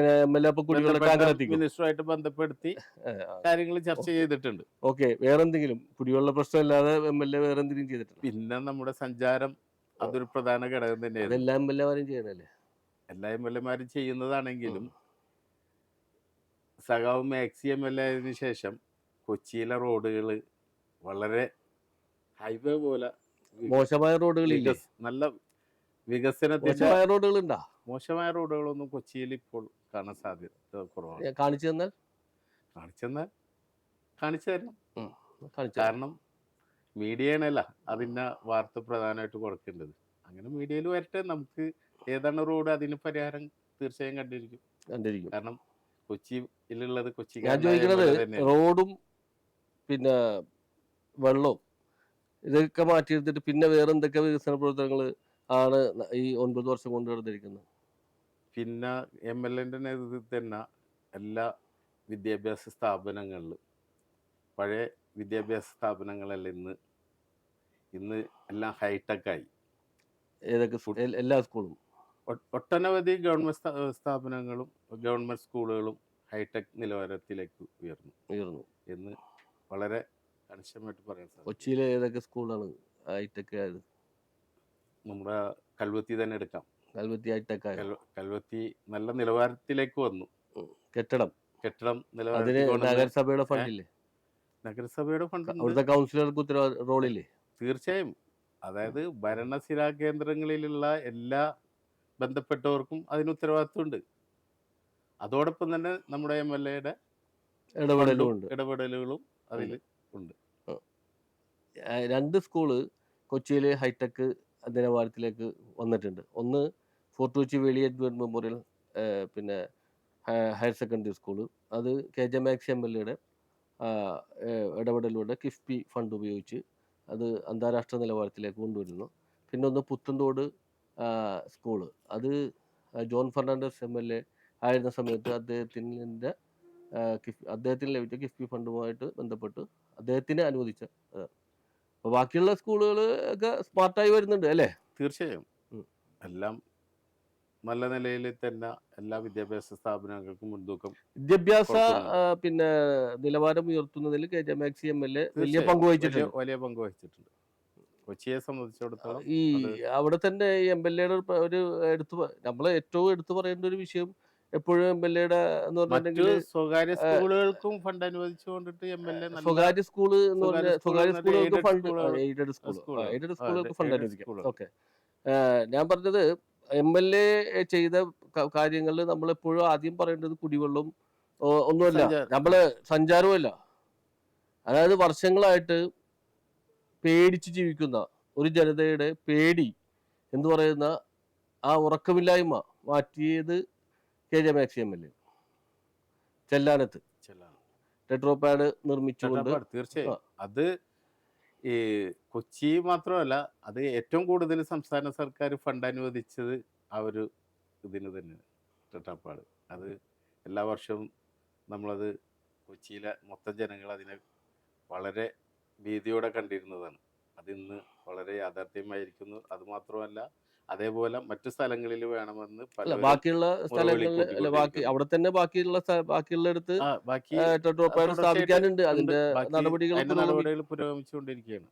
മിനിസ്റ്ററുമായിട്ട് ബന്ധപ്പെടുത്തി *laughs* കാര്യങ്ങൾ ചർച്ച ചെയ്തിട്ടുണ്ട്. ഓക്കെ. വേറെന്തെങ്കിലും? കുടിവെള്ള പ്രശ്നമില്ലാതെ എം എൽ എ വേറെ എന്തെങ്കിലും ചെയ്തിട്ടുണ്ട്? പിന്നെ നമ്മുടെ സഞ്ചാരം അതൊരു പ്രധാന ഘടകം തന്നെയാണ്. എല്ലാ എം എൽ എമാരും ചെയ്യണല്ലേ? എല്ലാ എം എൽ എമാരും ചെയ്യുന്നതാണെങ്കിലും സഖാവ് മാക്സി എം എൽ എ ആയതിനു ശേഷം കൊച്ചിയിലെ റോഡുകൾ വളരെ ഹൈവേ പോലെ മോശമായ റോഡുകൾ നല്ല വികസനത്തിന്റെ മോശമായ റോഡുകൾ ഉണ്ടാ മോശമായ റോഡുകളൊന്നും കൊച്ചിയിൽ ഇപ്പോൾ കാണാൻ സാധ്യത കുറവാണ്. കാണിച്ചു തന്നാൽ? കാണിച്ചു തരണം കാണിച്ചു കാരണം മീഡിയയാണല്ല അതിന്റെ വാർത്ത പ്രധാനമായിട്ട് കൊടുക്കേണ്ടത്. അങ്ങനെ മീഡിയയിൽ വരട്ടെ നമുക്ക് ഏതാണ് റോഡ് അതിന് പരിഹാരം തീർച്ചയായും കണ്ടിരിക്കും. കണ്ടിരിക്കും. കാരണം കൊച്ചിയിലുള്ളത് കൊച്ചി ഞാൻ ചോദിക്കുന്നത് റോഡും പിന്നെ വെള്ളവും ഇതൊക്കെ മാറ്റിയെടുത്തിട്ട് പിന്നെ വേറെ എന്തൊക്കെ വികസന പ്രവർത്തനങ്ങൾ ആണ് ഈ ഒൻപത് വർഷം കൊണ്ട് നടന്നിരിക്കുന്നത്? പിന്നെ എം എൽ എന്റെ നേതൃത്വത്തിൽ തന്നെ എല്ലാ വിദ്യാഭ്യാസ സ്ഥാപനങ്ങളിലും പഴയ വിദ്യാഭ്യാസ സ്ഥാപനങ്ങളെല്ലാം ഇന്ന്. ഇന്ന് എല്ലാം ഹൈടെക്കായി ഏതൊക്കെ എല്ലാ സ്കൂളും? ഒട്ടനവധി ഗവൺമെന്റ് സ്ഥാപനങ്ങളും ഗവൺമെന്റ് സ്കൂളുകളും ഹൈടെക് നിലവാരത്തിലേക്ക് ഉയർന്നു. ഉയർന്നു. എന്ന് വളരെ കണിശമായിട്ട് പറയാൻ സാധിക്കും കൊച്ചിയിലെ ഏതൊക്കെ സ്കൂളാണ് ഹൈടെക് ആയത്? നമ്മുടെ കൽവത്തി തന്നെ എടുക്കാം. കൽവത്തി ഹൈടെക് ആയത് കൽവ- കൽവത്തി നല്ല നിലവാരത്തിലേക്ക് വന്നു. കെട്ടിടം. കെട്ടിടം അതിന് കൊണ്ടുവന്ന് നഗരസഭയുടെ ഫണ്ടില്ലേ? നഗരസഭയുടെ ഫണ്ട് അവിടുത്തെ കൗൺസിലർക്ക് ഉത്തരവാദ റോളില്ലേ? തീർച്ചയായും. അതായത് ഭരണസിരാ കേന്ദ്രങ്ങളിലുള്ള എല്ലാ ബന്ധപ്പെട്ടവർക്കും അതിന് ഉത്തരവാദിത്വമുണ്ട്. അതോടൊപ്പം തന്നെ നമ്മുടെ എം എൽ എയുടെ ഇടപെടലും ഉണ്ട്. ഇടപെടലുകളും അതിൽ ആ, രണ്ട് സ്കൂൾ കൊച്ചിയിൽ ഹൈടെക് നിലവാരത്തിലേക്ക് വന്നിട്ടുണ്ട്. ഒന്ന് fort Kochi Veli Edward Memorial പിന്നെ ഹയർ സെക്കൻഡറി സ്കൂൾ. അത് K J Max M L എയുടെ ഇടപെടലിലൂടെ കിഫ്ബി ഫണ്ട് ഉപയോഗിച്ച് അത് അന്താരാഷ്ട്ര നിലവാരത്തിലേക്ക് കൊണ്ടുവരുന്നു. പിന്നെ ഒന്ന് പുത്തൻതോട് സ്കൂൾ. അത് John Fernandez M L A ആയിരുന്ന സമയത്ത് അദ്ദേഹത്തിന്റെ അദ്ദേഹത്തിന് ലഭിച്ച കിഫ്ബി ഫണ്ടുമായിട്ട് ബന്ധപ്പെട്ട് അദ്ദേഹത്തിന് അനുവദിച്ച അപ്പോൾ ബാക്കിയുള്ള സ്കൂളുകൾ ഒക്കെ സ്മാർട്ടായി വരുന്നുണ്ട് അല്ലേ? തീർച്ചയായും. എല്ലാം നല്ല നിലയിൽ തന്നെ എല്ലാ വിദ്യാഭ്യാസ സ്ഥാപനങ്ങൾക്കും മുൻതൂക്കം വിദ്യാഭ്യാസ പിന്നെ നിലവാരം ഉയർത്തുന്നതിൽ K J Maxy M L A വലിയ പങ്ക് വഹിച്ചിട്ടുണ്ട്. വലിയ പങ്ക് വഹിച്ചിട്ടുണ്ട്. കൊച്ചിയെ സംബന്ധിച്ചിടത്തോളം ഈ അവിടെ തന്നെ എം എൽ എയുടെ ഒരു എടുത്തു നമ്മൾ ഏറ്റവും എടുത്തു പറയേണ്ട ഒരു വിഷയം എപ്പോഴും എം എൽ എയുടെ എന്ന് പറഞ്ഞിട്ടുണ്ടെങ്കിൽ സ്വകാര്യ സ്കൂളുകൾക്കും ഫണ്ട് അനുവദിച്ചുകൊണ്ടിട്ട് എം എൽ എ സ്വകാര്യ സ്കൂൾ എന്ന് പറഞ്ഞാൽ സ്വകാര്യ സ്കൂൾ സ്കൂളുകൾക്ക് ഫണ്ട് എയ്ഡഡ് സ്കൂൾ. എയ്ഡഡ് സ്കൂളുകൾക്ക് ഫണ്ട് അനുവദിക്കാം. ഓക്കെ. ഞാൻ പറഞ്ഞത് എം എൽ എ ചെയ്ത കാര്യങ്ങൾ നമ്മൾ എപ്പോഴും ആദ്യം പറയേണ്ടത് കുടിവെള്ളം ഒന്നുമല്ല. നമ്മൾ സഞ്ചാരവുമല്ല. അതായത് വർഷങ്ങളായിട്ട് പേടിച്ച് ജീവിക്കുന്ന ഒരു ജനതയുടെ പേടി എന്ന് പറയുന്ന ആ ഉറക്കമില്ലായ്മ മാറ്റിയത് K J Maxi M L A. ചെല്ലാനത്ത്. ചെല്ലാണ്. പാഡ് നിർമ്മിച്ചുകൊണ്ട് തീർച്ചയായും. അത് ഈ കൊച്ചി മാത്രമല്ല അത് ഏറ്റവും കൂടുതൽ സംസ്ഥാന സർക്കാർ ഫണ്ട് അനുവദിച്ചത് ആ ഒരു ഇതിന് തന്നെയാണ് ചട്ടപ്പാട് അത് എല്ലാ വർഷവും നമ്മളത് കൊച്ചിയിലെ മൊത്തം ജനങ്ങൾ അതിനെ വളരെ ഭീതിയോടെ കണ്ടിരുന്നതാണ്. അതിന്ന് വളരെ യാഥാർത്ഥ്യമായിരിക്കുന്നു. അത് മാത്രമല്ല അതേപോലെ മറ്റു സ്ഥലങ്ങളിൽ വേണമെന്ന് ബാക്കിയുള്ള സ്ഥലങ്ങളിൽ ബാക്കി അവിടെ തന്നെ ബാക്കിയുള്ള ബാക്കിയുള്ള അടുത്ത് ആ, ബാക്കി സ്ഥാപിക്കാനുണ്ട്. അതിന്റെ നടപടികൾ നടപടികൾ പുരോഗമിച്ചുകൊണ്ടിരിക്കുകയാണ്.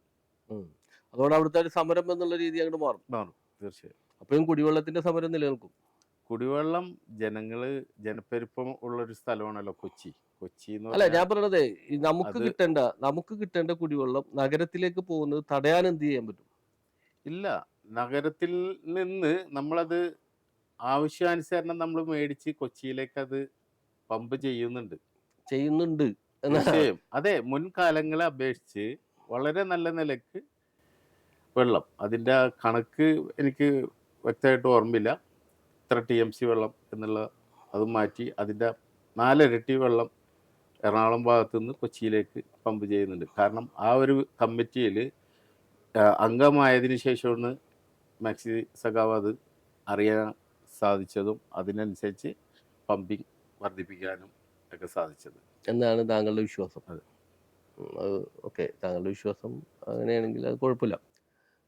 അതോടെ അവിടുത്തെ ഒരു സമരം എന്നുള്ള രീതി അങ്ങോട്ട് മാറും. മാറും തീർച്ചയായും. അപ്പോഴും കുടിവെള്ളത്തിന്റെ സമരം നിലനിൽക്കും. കുടിവെള്ളം ജനങ്ങൾ ജനപ്പെരുപ്പം ഉള്ള ഒരു സ്ഥലമാണല്ലോ കൊച്ചി. കൊച്ചി അല്ല ഞാൻ പറഞ്ഞത് നമുക്ക് കിട്ടേണ്ട നമുക്ക് കിട്ടേണ്ട കുടിവെള്ളം നഗരത്തിലേക്ക് പോകുന്നത് തടയാൻ എന്ത് ചെയ്യാൻ പറ്റും? ഇല്ല. നഗരത്തിൽ നിന്ന് നമ്മളത് ആവശ്യാനുസരണം നമ്മൾ മേടിച്ച് കൊച്ചിയിലേക്ക് അത് പമ്പ് ചെയ്യുന്നുണ്ട്. ചെയ്യുന്നുണ്ട്. തീർച്ചയായും. *laughs* അതെ മുൻകാലങ്ങളെ അപേക്ഷിച്ച് വളരെ നല്ല നിലയ്ക്ക് വെള്ളം. അതിന്റെ കണക്ക് എനിക്ക് വ്യക്തമായിട്ട് ഓർമ്മയില്ല. ഇത്ര ടി എം സി വെള്ളം എന്നുള്ള അത് മാറ്റി അതിന്റെ നാലിരട്ടി വെള്ളം എറണാകുളം ഭാഗത്തു നിന്ന് കൊച്ചിയിലേക്ക് പമ്പ് ചെയ്യുന്നുണ്ട്. കാരണം ആ ഒരു കമ്മിറ്റിയിൽ അംഗമായതിനു ശേഷമാണ് മാക്സി സഖാവ് അത് അറിയാൻ സാധിച്ചതും അതിനനുസരിച്ച് പമ്പിങ് വർദ്ധിപ്പിക്കാനും ഒക്കെ സാധിച്ചത്. എന്നാണ് താങ്കളുടെ വിശ്വാസം? അതെ. ഓക്കെ. താങ്കളുടെ വിശ്വാസം അങ്ങനെയാണെങ്കിൽ അത് കുഴപ്പമില്ല.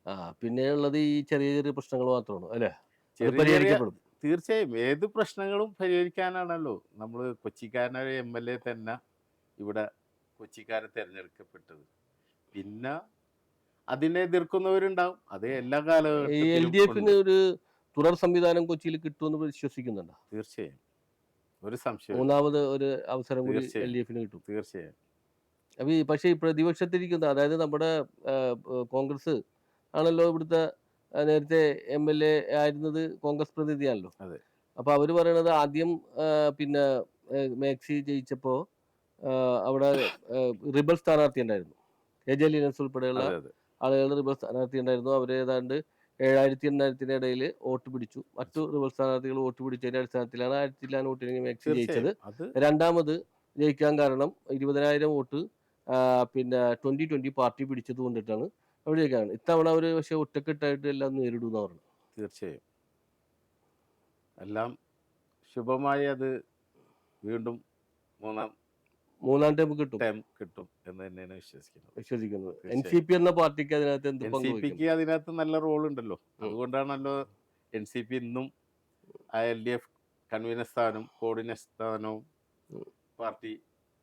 ആ പിന്നെ ഉള്ളത് ഈ ചെറിയ ചെറിയ പ്രശ്നങ്ങൾ മാത്രമാണ് അല്ലേ? പരിഹരിക്കപ്പെടും. തീർച്ചയായും. ഏത് പ്രശ്നങ്ങളും പരിഹരിക്കാനാണല്ലോ. നമ്മൾ കൊച്ചിക്കാരനായ എം എൽ എ തന്നെ ഇവിടെ കൊച്ചിക്കാരെ തിരഞ്ഞെടുക്കപ്പെട്ടത്. പിന്നെ അതിനെ എതിർക്കുന്നവരുണ്ടാവും. അത് എല്ലാ ഈ എൽ ഡി എഫിന് കാലഘട്ടത്തിലും ഒരു തുടർ സംവിധാനം കൊച്ചിയിൽ കിട്ടുമെന്ന് വിശ്വസിക്കുന്നുണ്ടോ? തീർച്ചയായും. ഒരു സംശയം മൂന്നാമത് ഒരു അവസരം കൂടി തീർച്ചയായും. എൽ ഡി എഫിന് കിട്ടും. തീർച്ചയായും. അപ്പൊ ഈ പക്ഷേ ഈ പ്രതിപക്ഷത്തിരിക്കുന്ന അതായത് നമ്മുടെ കോൺഗ്രസ് ആണല്ലോ ഇവിടുത്തെ നേരത്തെ എം എൽ എ ആയിരുന്നത് കോൺഗ്രസ് പ്രതിനിധിയാണല്ലോ. അതെ. അപ്പൊ അവർ പറയണത് ആദ്യം പിന്നെ മാക്സി ജയിച്ചപ്പോ ആ, അവിടെ റിബൽ സ്ഥാനാർത്ഥി ഉണ്ടായിരുന്നു. എ ജെ ലിനസ് ഉൾപ്പെടെയുള്ള ആളുകൾ റിബൽ സ്ഥാനാർത്ഥി ഉണ്ടായിരുന്നു. അവർ ഏതാണ്ട് ഏഴായിരത്തി എണ്ണായിരത്തിന്റെ ഇടയിൽ വോട്ട് പിടിച്ചു. മറ്റു റിബൽ സ്ഥാനാർത്ഥികൾ വോട്ട് പിടിച്ചതിന്റെ അടിസ്ഥാനത്തിലാണ് ആയിരത്തി ഇല്ലാൻ വോട്ടിന് മാക്സി ജയിച്ചത്. രണ്ടാമത് ജയിക്കാൻ കാരണം ഇരുപതിനായിരം വോട്ട് പിന്നെ ട്വന്റി ട്വന്റി പാർട്ടി പിടിച്ചത് കൊണ്ടിട്ടാണ് അവർ ജയിക്കാൻ ഇത്തവണ അവർ പക്ഷെ ഒറ്റക്കെട്ടായിട്ട് എല്ലാം നേരിടുന്ന പറഞ്ഞു തീർച്ചയായും. എല്ലാം ശുഭമായി അത് വീണ്ടും മൂന്നാം മൂന്നാം ടേം കിട്ടും. ടൈം കിട്ടും എന്ന് തന്നെയാണ് വിശ്വസിക്കുന്നത്. വിശ്വസിക്കുന്നത്. എൻ സി പി എന്ന പാർട്ടിക്ക് അതിനകത്ത് എന്ത് എൻ സി പിക്ക് അതിനകത്ത് നല്ല റോൾ ഉണ്ടല്ലോ. അതുകൊണ്ടാണല്ലോ എൻ സി പി ഇന്നും എൽ ഡി എഫ് കൺവീനർ സ്ഥാനം കോർഡിനേഷൻ സ്ഥാനവും. പാർട്ടി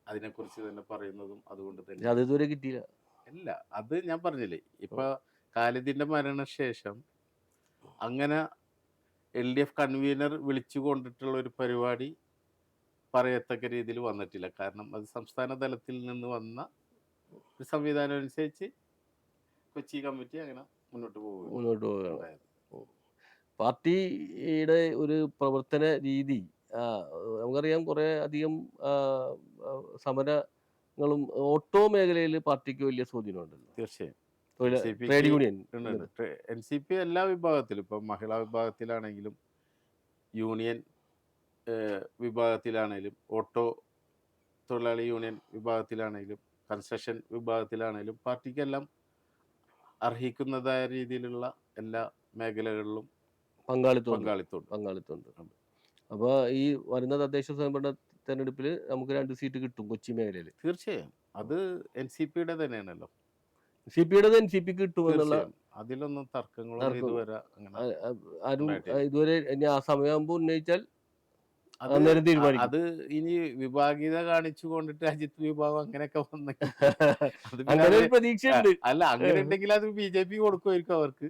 അതിനെക്കുറിച്ച് തന്നെ പറയുന്നതും അതുകൊണ്ട് തന്നെ. അത് ഇതുവരെ കിട്ടിയില്ല. അല്ല അത് ഞാൻ പറഞ്ഞില്ലേ. ഇപ്പൊ ഖാലിദിന്റെ മരണശേഷം അങ്ങനെ എൽ ഡി എഫ് കൺവീനർ വിളിച്ചു കൊണ്ടിട്ടുള്ള ഒരു പരിപാടി പറയത്തക്ക രീതിയിൽ വന്നിട്ടില്ല. കാരണം അത് സംസ്ഥാന തലത്തിൽ നിന്ന് വന്ന ഒരു സംവിധാനം അനുസരിച്ച് കൊച്ചി കമ്മിറ്റി അങ്ങനെ മുന്നോട്ട് പോകും മുന്നോട്ട് പോവുകയാണ്. പാർട്ടിയുടെ ഒരു പ്രവർത്തന രീതി നമുക്കറിയാം കുറെ അധികം സമരങ്ങളും ഓട്ടോ മേഖലയിൽ പാർട്ടിക്ക് വലിയ സ്വാധീനമുണ്ടല്ലോ. തീർച്ചയായും. Trade union N C P എല്ലാ വിഭാഗത്തിലും ഇപ്പം മഹിളാ വിഭാഗത്തിലാണെങ്കിലും യൂണിയൻ ഏഹ്, വിഭാഗത്തിലാണെങ്കിലും ഓട്ടോ തൊഴിലാളി യൂണിയൻ വിഭാഗത്തിലാണെങ്കിലും കൺസ്ട്രക്ഷൻ വിഭാഗത്തിലാണെങ്കിലും പാർട്ടിക്കെല്ലാം അർഹിക്കുന്നതായ രീതിയിലുള്ള എല്ലാ മേഖലകളിലും പങ്കാളിത്തം പങ്കാളിത്തം പങ്കാളിത്തമുണ്ട്. അപ്പോൾ ഈ വരുന്ന തദ്ദേശ സ്വയംഭരണ തെരഞ്ഞെടുപ്പിൽ നമുക്ക് രണ്ട് സീറ്റ് കിട്ടും കൊച്ചി മേഖലയിൽ തീർച്ചയായും. അത് എൻ സി പിയുടെ തന്നെയാണല്ലോ. സി പിയുടെ എൻ സി പി കിട്ടുമെന്നുള്ള എന്നുള്ള അതിലൊന്നും തർക്കങ്ങളൊന്നും തർക്കം- ഇതുവരെ ഇതുവരെ ഇനി ആ സമയമാകുമ്പോൾ ഉന്നയിച്ചാൽ അന്നേരം അ- തീരുമാനിക്കും. അത് ഇനി വിഭാഗീയത കാണിച്ചു കൊണ്ടിട്ട് അജിത് വിഭാഗം അങ്ങനെയൊക്കെ വന്ന് *laughs* അത് അങ്ങനെ അത് പ്രതീക്ഷയുണ്ട്. അല്ല അങ്ങനെ ഉണ്ടെങ്കിൽ അത് ബി ജെ പി കൊടുക്കുമായിരിക്കും അവർക്ക്.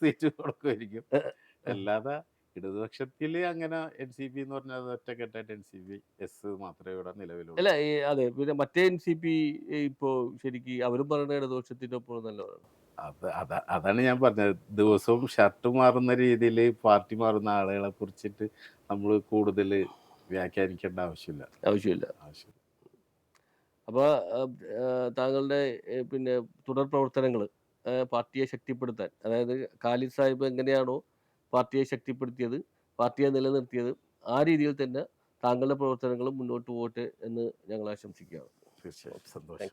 സീറ്റ് കൊടുക്കുമായിരിക്കും. അല്ലാതെ ഇടതുപക്ഷത്തിൽ അങ്ങനെ എൻ സി പി എന്ന് പറഞ്ഞാൽ ഒറ്റക്കെട്ടായിട്ട് എൻ സി പി എസ് മാത്രമേ ഇവിടെ നിലവിലുള്ളൂ. അല്ല അതെ പിന്നെ മറ്റേ എൻ സി പി ഇപ്പോ ശരിക്ക് അവരും പറയുന്ന ഇടതുപക്ഷത്തിന്റെ ഒപ്പം നല്ലതാണ് അത്? അതാ അതാണ് ഞാൻ പറഞ്ഞത്. ദിവസവും ഷർട്ട് മാറുന്ന രീതിയിൽ പാർട്ടി മാറുന്ന ആളുകളെ കുറിച്ചിട്ട് നമ്മൾ കൂടുതൽ വ്യാഖ്യാനിക്കേണ്ട ആവശ്യമില്ല. ആവശ്യമില്ല. ആവശ്യം അപ്പോൾ താങ്കളുടെ പിന്നെ തുടർ പ്രവർത്തനങ്ങൾ പാർട്ടിയെ ശക്തിപ്പെടുത്താൻ അതായത് ഖാലിദ് സാഹിബ് എങ്ങനെയാണോ പാർട്ടിയെ ശക്തിപ്പെടുത്തിയത് പാർട്ടിയെ നിലനിർത്തിയത് ആ രീതിയിൽ തന്നെ താങ്കളുടെ പ്രവർത്തനങ്ങളും മുന്നോട്ട് പോകട്ടെ എന്ന് ഞങ്ങൾ ആശംസിക്കുകയാണ്. തീർച്ചയായും. സന്തോഷം.